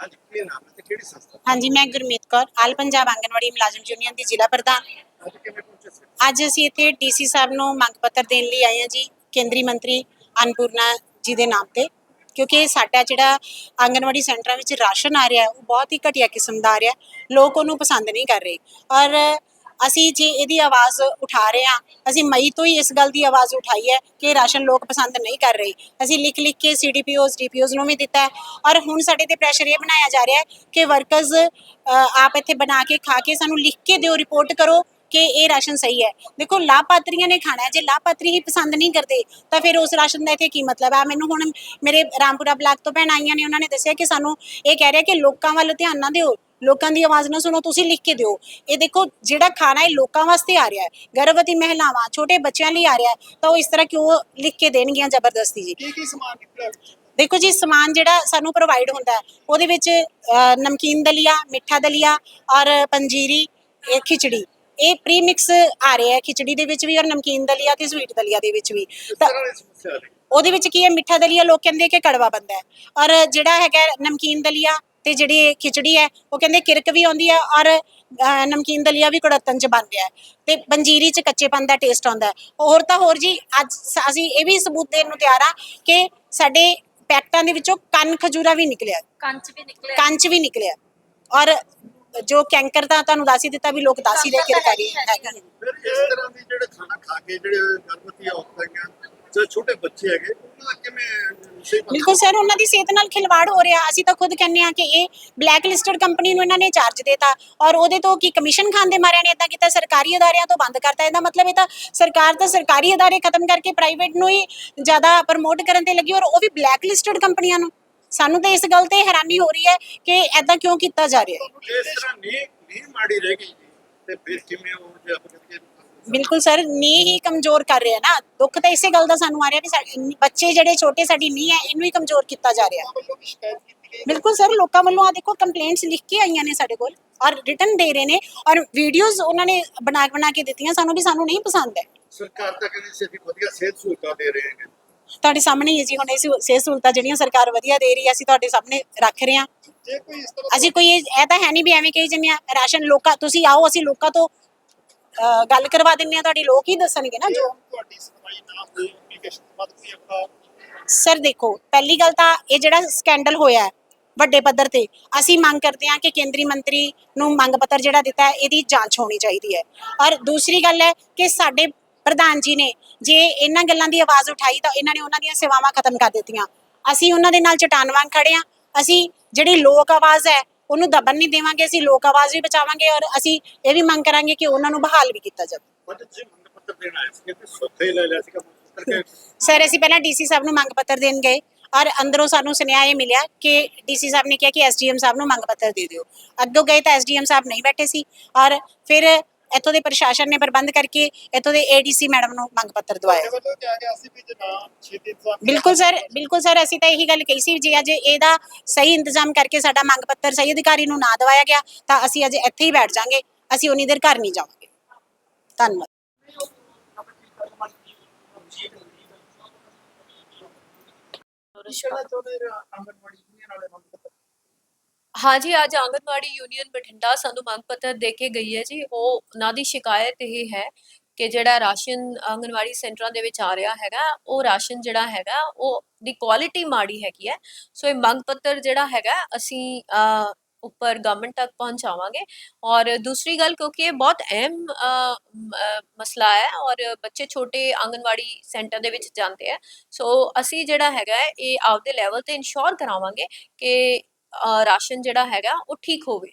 ਅੱਜ ਕੀ ਨਾਮ ਹੈ ਤੇ ਕਿਹੜੀ ਸੰਸਥਾ ਹਾਂਜੀ ਮੈਂ ਗੁਰਮੀਤ ਕੌਰ ਆਲ ਪੰਜਾਬ ਆਂਗਨਵਾੜੀ ਮੁਲਾਜ਼ਮ ਯੂਨੀਅਨ ਦੀ ਜ਼ਿਲ੍ਹਾ ਪ੍ਰਧਾਨ। ਅੱਜ ਕਿਵੇਂ ਪਹੁੰਚੇ ਸੀ? ਅੱਜ ਅਸੀਂ ਇੱਥੇ ਡੀਸੀ ਸਾਹਿਬ ਨੂੰ ਮੰਗ ਪੱਤਰ ਦੇਣ ਲਈ ਆਏ ਹਾਂ ਜੀ ਕੇਂਦਰੀ ਮੰਤਰੀ ਅਨਪੂਰਨਾ ਜੀ ਦੇ ਨਾਮ ਤੇ ਕਿਉਂਕਿ ਸਾਡਾ ਜਿਹੜਾ ਆਂਗਨਵਾੜੀ ਸੈਂਟਰਾਂ ਵਿੱਚ ਰਾਸ਼ਨ ਆ ਰਿਹਾ ਹੈ, ਉਹ ਬਹੁਤ ਹੀ ਘਟੀਆ ਕਿਸਮ ਦਾ ਆ ਰਿਹਾ ਹੈ। ਲੋਕ ਉਹਨੂੰ ਪਸੰਦ ਨਹੀਂ ਕਰ ਰਹੇ। ਔਰ ਅਸੀਂ ਜੇ ਇਹਦੀ ਆਵਾਜ਼ ਉਠਾ ਰਹੇ ਹਾਂ, ਅਸੀਂ ਮਈ ਤੋਂ ਹੀ ਇਸ ਗੱਲ ਦੀ ਆਵਾਜ਼ ਉਠਾਈ ਹੈ ਕਿ ਰਾਸ਼ਨ ਲੋਕ ਪਸੰਦ ਨਹੀਂ ਕਰ ਰਹੇ। ਅਸੀਂ ਲਿਖ ਲਿਖ ਕੇ ਸੀਡੀਪੀਓਜ਼ ਡੀਪੀਓਜ਼ ਨੂੰ ਵੀ ਦਿੱਤਾ ਹੈ ਔਰ ਹੁਣ ਸਾਡੇ ਤੇ ਪ੍ਰੈਸ਼ਰ ਇਹ ਬਣਾਇਆ ਜਾ ਰਿਹਾ ਹੈ ਕਿ ਵਰਕਰਸ ਆਪ ਇੱਥੇ ਬਣਾ ਕੇ ਖਾ ਕੇ ਸਾਨੂੰ ਲਿਖ ਕੇ ਦਿਓ ਰਿਪੋਰਟ ਕਰੋ ਕਿ ਇਹ ਰਾਸ਼ਨ ਸਹੀ ਹੈ। ਦੇਖੋ, ਲਾਭਪਾਤਰੀਆਂ ਨੇ ਖਾਣਾ ਹੈ। ਜੇ ਲਾਭਪਾਤਰੀ ਹੀ ਪਸੰਦ ਨਹੀਂ ਕਰਦੇ, ਤਾਂ ਫਿਰ ਉਸ ਰਾਸ਼ਨ ਦਾ ਇੱਥੇ ਕੀ ਮਤਲਬ ਹੈ? ਮੈਨੂੰ ਹੁਣ ਮੇਰੇ ਰਾਮਪੁਰਾ ਬਲਾਕ ਤੋਂ ਭੈਣ ਆਈਆਂ ਨੇ, ਉਹਨਾਂ ਨੇ ਦੱਸਿਆ ਕਿ ਸਾਨੂੰ ਇਹ ਕਹਿ ਰਿਹਾ ਕਿ ਲੋਕਾਂ ਵੱਲ ਧਿਆਨ ਨਾ ਦਿਓ। ਲੋਕਾਂ ਦੀ ਆਵਾਜ਼ ਨਾ ਸੁਣੋ ਤੁਸੀਂ ਲਿਖ ਕੇ ਦਿਓ। ਇਹ ਦੇਖੋ ਜਿਹੜਾ ਖਾਣਾ ਹੈ ਲੋਕਾਂ ਵਾਸਤੇ ਆ ਰਿਹਾ ਹੈ ਗਰਭਵਤੀ ਮਹਿਲਾਵਾਂ ਛੋਟੇ ਬੱਚਿਆਂ ਲਈ ਆ ਰਿਹਾ ਹੈ ਤਾਂ ਉਹ ਇਸ ਤਰ੍ਹਾਂ ਕਿਉਂ ਲਿਖ ਕੇ ਦੇਣਗੀਆਂ ਜ਼ਬਰਦਸਤੀ ਜੀ? ਕੀ ਕੀ ਸਮਾਨ ਨਿਕਲਿਆ ਦੇਖੋ ਜੀ ਸਮਾਨ ਜਿਹੜਾ ਸਾਨੂੰ ਪ੍ਰੋਵਾਈਡ ਹੁੰਦਾ ਹੈ ਉਹਦੇ ਵਿੱਚ ਅ, ਨਮਕੀਨ ਦਲੀਆ ਮਿੱਠਾ ਦਲੀਆ ਔਰ ਪੰਜੀਰੀ ਇਹ ਖਿਚੜੀ। ਇਹ ਪ੍ਰੀ ਮਿਕਸ ਆ ਰਿਹਾ ਹੈ ਖਿਚੜੀ ਦੇ ਵਿੱਚ ਵੀ ਔਰ ਨਮਕੀਨ ਦਲੀਆ ਤੇ ਸਵੀਟ ਦਲੀਆ ਦੇ ਵਿੱਚ ਵੀ। ਤਾਂ ਤਰ੍ਹਾਂ ਦੀ ਸਮੱਸਿਆ ਆ ਰਹੀ? ਉਹਦੇ ਵਿੱਚ ਕੀ ਹੈ ਮਿੱਠਾ ਦਲੀਆ ਲੋਕ ਕਹਿੰਦੇ ਕਿ ਕੜਵਾ ਬੰਦਾ ਹੈ। ਔਰ ਜਿਹੜਾ ਹੈਗਾ ਨਮਕੀਨ ਦਲੀਆ ਤੇ ਜਿਹੜੀ ਖਿਚੜੀ ਹੈ ਉਹ ਕਹਿੰਦੇ ਕਿਰਕ ਵੀ ਆਉਂਦੀ ਹੈ ਔਰ ਨਮਕੀਨ ਦਲੀਆ ਵੀ ਕੜਤਨ ਚ ਬਣ ਰਿਹਾ ਹੈ ਤੇ ਪੰਜੀਰੀ ਚ ਕੱਚੇਪਨ ਦਾ ਟੇਸਟ ਆਉਂਦਾ ਹੈ। ਹੋਰ ਤਾਂ ਹੋਰ ਜੀ ਅੱਜ ਸ- ਅਸੀਂ ਇਹ ਵੀ ਸਬੂਤ ਦੇਣ ਨੂੰ ਤਿਆਰ ਆ ਕਿ ਸਾਡੇ ਪੈਕਟਾਂ ਦੇ ਵਿੱਚੋਂ ਕੰਨ ਖਜੂਰਾ ਵੀ ਨਿਕਲਿਆ। ਕੰਚ ਵੀ ਨਿਕਲਿਆ। ਕੰਚ ਵੀ ਨਿਕਲਿਆ। ਔਰ ਜੋ ਕੈਂਕਰ ਦਾ ਤੁਹਾਨੂੰ ਦੱਸ ਹੀ ਦਿੱਤਾ ਵੀ ਲੋਕ ਦੱਸ ਹੀ ਦੇ ਕਿਰਕਾਰੀ ਹੈਗਾ ਫਿਰ ਇਸ ਤਰ੍ਹਾਂ ਦੀ ਜਿਹੜੇ ਖਾਣਾ ਖਾ ਕੇ ਜਿਹੜੇ ਗਰਭਵਤੀ ਔਰਤਾਂ ਹੈਗੀਆਂ ਛੋਟੇ ਬੱਚੇ ਹੈਗੇ ਉਹਨਾਂ ਦਾ ਬਿਲਕੁਲ ਸਰ, ਉਹਨਾਂ ਦੀ ਸਿਹਤ ਨਾਲ ਖਿਲਵਾੜ ਹੋ ਰਿਹਾ। ਅਸੀਂ ਤਾਂ ਖੁਦ ਕਹਿੰਦੇ ਆ ਕਿ ਇਹ ਬਲੈਕ ਲਿਸਟਡ ਕੰਪਨੀ ਨੂੰ ਇਹਨਾਂ ਨੇ ਚਾਰਜ ਦੇਤਾ। ਔਰ ਉਹਦੇ ਤੋਂ ਕੀ ਕਮਿਸ਼ਨ ਖਾਣ ਦੇ ਨੇ ਇਦਾਂ ਕੀਤਾ, ਸਰਕਾਰੀ ਅਦਾਰਿਆਂ ਤੋਂ ਬੰਦ ਕਰਤਾ। ਇਹਦਾ ਮਤਲਬ ਇਹ ਤਾਂ ਸਰਕਾਰ ਤਾਂ ਸਰਕਾਰੀ ਅਦਾਰੇ ਖਤਮ ਕਰਕੇ ਪ੍ਰਾਈਵੇਟ ਨੂੰ ਹੀ ਜ਼ਿਆਦਾ ਪ੍ਰਮੋਟ ਕਰਨ ਤੇ ਲੱਗੀ ਔਰ ਉਹ ਵੀ ਬਲੈਕ ਲਿਸਟਡ ਕੰਪਨੀਆਂ ਨੂੰ। ਸਾਨੂੰ ਤਾਂ ਇਸ ਗੱਲ ਤੇ ਹੈਰਾਨੀ ਹੋ ਰਹੀ ਹੈ ਕਿ ਐਦਾਂ ਕਿਉਂ ਕੀਤਾ ਜਾ ਰਿਹਾ ਹੈ। ਇਸ ਤਰ੍ਹਾਂ ਨੀ ਨੀ ਮਾੜੀ ਰਹਿ ਗਈ ਤੇ ਫਿਰ ਕਿਵੇਂ ਉਹ ਜੇ ਆਪਾਂ ਕਹਿੰਦੇ ਬਿਲਕੁਲ ਸਰ ਨੀ ਹੀ ਕਮਜ਼ੋਰ ਕਰ ਰਿਹਾ ਨਾ। ਦੁੱਖ ਤਾਂ ਇਸੇ ਗੱਲ ਦਾ ਸਾਨੂੰ ਆ ਰਿਹਾ ਵੀ ਸਾਡੇ ਬੱਚੇ ਜਿਹੜੇ ਛੋਟੇ ਸਾਡੀ ਨੀ ਹੈ ਇਹਨੂੰ ਹੀ ਕਮਜ਼ੋਰ ਕੀਤਾ ਜਾ ਰਿਹਾ। ਬਿਲਕੁਲ ਸਰ ਲੋਕਾਂ ਵੱਲੋਂ ਆ ਦੇਖੋ ਕੰਪਲੇਂਟਸ ਲਿਖ ਕੇ ਆਈਆਂ ਨੇ ਸਾਡੇ ਕੋਲ ਔਰ ਰਿਟਨ ਦੇ ਰਹੇ ਨੇ ਔਰ ਵੀਡੀਓਜ਼ ਉਹਨਾਂ ਨੇ ਬਣਾ ਬਣਾ ਕੇ ਦਿੱਤੀਆਂ ਸਾਨੂੰ ਵੀ ਸਾਨੂੰ ਨਹੀਂ ਪਸੰਦ ਹੈ। ਸਰਕਾਰ ਤਾਂ ਕਹਿੰਦੀ ਸੀ ਅਸੀਂ ਵਧੀਆ ਸਿਹਤ ਸਹੂਲਤਾਂ ਦੇ ਰਹੇ ਹਾਂ ਤੁਹਾਡੇ ਸਾਹਮਣੇ ਹੀ ਹੈ ਜੀ ਹੁਣ ਇਹ ਸਹੂ- ਸਿਹਤ ਸਹੂਲਤਾਂ ਜਿਹੜੀਆਂ ਸਰਕਾਰ ਵਧੀਆ ਦੇ ਰਹੀ ਹੈ ਅਸੀਂ ਤੁਹਾਡੇ ਸਾਹਮਣੇ ਰੱਖ ਰਹੇ ਹਾਂ। ਜੇ ਕੋਈ ਇਸ ਤਰ੍ਹਾਂ ਅਸੀਂ ਕੋਈ ਇਹ ਇਹ ਤਾਂ ਹੈ ਨਹੀਂ ਵੀ ਐਵੇਂ ਕਹੀ ਜੰਨੇ ਰਾਸ਼ਨ ਲੋਕਾਂ ਤੁਸੀਂ ਆਓ ਅਸੀਂ ਲੋਕਾਂ ਤੋਂ ਗੱਲ ਕਰਵਾ ਦਿੰਨੇ ਆ ਤੁਹਾਡੀ ਲੋਕ ਹੀ ਦੱਸਣਗੇ ਨਾ ਜੋ। ਤੁਹਾਡੀ ਸੁਣਵਾਈ ਨਾ ਹੋਈ ਐਪਲੀਕੇਸ਼ਨ ਤੋਂ ਬਾਅਦ ਕੋਈ ਆਪਣਾ ਸਰ ਦੇਖੋ ਪਹਿਲੀ ਗੱਲ ਤਾਂ ਇਹ ਜਿਹੜਾ ਸਕੈਂਡਲ ਹੋਇਆ ਹੈ ਵੱਡੇ ਪੱਧਰ ਤੇ ਅਸੀਂ ਮੰਗ ਕਰਦੇ ਹਾਂ ਕਿ ਕੇਂਦਰੀ ਮੰਤਰੀ ਨੂੰ ਮੰਗ ਪੱਤਰ ਜਿਹੜਾ ਦਿੱਤਾ ਹੈ ਇਹਦੀ ਜਾਂਚ ਹੋਣੀ ਚਾਹੀਦੀ ਹੈ। ਔਰ ਦੂਸਰੀ ਗੱਲ ਹੈ ਕਿ ਸਾਡੇ ਪ੍ਰਧਾਨ ਜੀ ਨੇ ਜੇ ਇਹਨਾਂ ਗੱਲਾਂ ਦੀ ਆਵਾਜ਼ ਉਠਾਈ ਤਾਂ ਇਹਨਾਂ ਨੇ ਉਹਨਾਂ ਦੀਆਂ ਸੇਵਾਵਾਂ ਖਤਮ ਕਰ ਦਿੱਤੀਆਂ। ਅਸੀਂ ਉਹਨਾਂ ਦੇ ਨਾਲ ਚਟਾਨ ਵਾਂਗ ਖੜੇ ਹਾਂ। ਅਸੀਂ ਜਿਹੜੀ ਲੋਕ ਆਵਾਜ਼ ਹੈ ਉਹਨੂੰ ਦਬਨ ਨਹੀਂ ਦੇਵਾਂਗੇ ਅਸੀਂ ਲੋਕ ਆਵਾਜ਼ ਵੀ ਬਚਾਵਾਂਗੇ ਔਰ ਅਸੀਂ ਇਹ ਵੀ ਮੰਗ ਕਰਾਂਗੇ ਕਿ ਉਹਨਾਂ ਨੂੰ ਬਹਾਲ ਵੀ ਕੀਤਾ ਜਾਵੇ। ਸਰ ਅਸੀਂ ਪਹਿਲਾਂ ਡੀਸੀ ਸਾਹਿਬ ਨੂੰ ਮੰਗ ਪੱਤਰ ਦੇਣ ਗਏ ਔਰ ਅੰਦਰੋਂ ਸਾਨੂੰ ਸੁਨੇਹਾ ਇਹ ਮਿਲਿਆ ਕਿ ਡੀਸੀ ਸਾਹਿਬ ਨੇ ਕਿਹਾ ਕਿ ਐਸਡੀਐਮ ਸਾਹਿਬ ਨੂੰ ਮੰਗ ਪੱਤਰ ਦੇ ਦਿਓ। ਅੱਗੋਂ ਗਏ ਤਾਂ ਐਸਡੀਐਮ ਸਾਹਿਬ ਨਹੀਂ ਬੈਠੇ ਸੀ ਔਰ ਫਿਰ ਇੱਥੋਂ ਦੇ ਪ੍ਰਸ਼ਾਸਨ ਨੇ ਪ੍ਰਬੰਧ ਕਰਕੇ ਇੱਥੋਂ ਦੇ ਏਡੀਸੀ ਮੈਡਮ ਨੂੰ ਮੰਗ ਪੱਤਰ ਦਵਾਇਆ। ਵੱਲੋਂ ਕਿਹਾ ਗਿਆ ਸੀ ਵੀ ਜੇ ਨਾ ਛੇਤੀ ਇੰਤਜ਼ਾਮ ਬਿਲਕੁਲ ਸਰ ਬਿਲਕੁਲ ਸਰ ਅਸੀਂ ਤਾਂ ਇਹੀ ਗੱਲ ਕਹੀ ਸੀ ਜੇ ਅੱਜ ਇਹਦਾ ਸਹੀ ਇੰਤਜ਼ਾਮ ਕਰਕੇ ਸਾਡਾ ਮੰਗ ਪੱਤਰ ਸਹੀ ਅਧਿਕਾਰੀ ਨੂੰ ਨਾ ਦਵਾਇਆ ਗਿਆ ਤਾਂ ਅਸੀਂ ਅੱਜ ਇੱਥੇ ਹੀ ਬੈਠ ਜਾਾਂਗੇ ਅਸੀਂ ਉਨੀ ਦੇਰ ਘਰ ਨਹੀਂ ਜਾਵਾਂਗੇ। ਧੰਨਵਾਦ। ਪੁੱਛਣਾ ਚਾਹੁੰਦੇ ਆਂਗਨਵਾੜੀ ਯੂਨੀਅਨ ਵਾਲੇ ਮੰਗ ਪੱਤਰ ਹਾਂਜੀ, ਅੱਜ ਆਂਗਨਵਾੜੀ ਯੂਨੀਅਨ ਬਠਿੰਡਾ ਸਾਨੂੰ ਮੰਗ ਪੱਤਰ ਦੇ ਕੇ ਗਈ ਹੈ ਜੀ। ਉਹ ਉਹਨਾਂ ਦੀ ਸ਼ਿਕਾਇਤ ਇਹ ਹੈ ਕਿ ਜਿਹੜਾ ਰਾਸ਼ਨ ਆਂਗਨਵਾੜੀ ਸੈਂਟਰਾਂ ਦੇ ਵਿੱਚ ਆ ਰਿਹਾ ਹੈਗਾ, ਉਹ ਰਾਸ਼ਨ ਜਿਹੜਾ ਹੈਗਾ, ਉਹ ਦੀ ਕੁਆਲਿਟੀ ਮਾੜੀ ਹੈਗੀ ਹੈ। ਸੋ ਇਹ ਮੰਗ ਪੱਤਰ ਜਿਹੜਾ ਹੈਗਾ, ਅਸੀਂ ਉੱਪਰ ਗਵਰਨਮੈਂਟ ਤੱਕ ਪਹੁੰਚਾਵਾਂਗੇ। ਔਰ ਦੂਸਰੀ ਗੱਲ, ਕਿਉਂਕਿ ਇਹ ਬਹੁਤ ਅਹਿਮ ਮਸਲਾ ਹੈ ਔਰ ਬੱਚੇ ਛੋਟੇ ਆਂਗਨਵਾੜੀ ਸੈਂਟਰ ਦੇ ਵਿੱਚ ਜਾਂਦੇ ਆ ਸੋ ਅਸੀਂ ਜਿਹੜਾ ਹੈਗਾ, ਇਹ ਆਪਦੇ ਲੈਵਲ ਤੇ ਇਨਸ਼ੋਰ ਕਰਾਵਾਂਗੇ ਕਿ ਰਾਸ਼ਨ ਜਿਹੜਾ ਹੈਗਾ ਉਹ ਠੀਕ ਹੋਵੇ।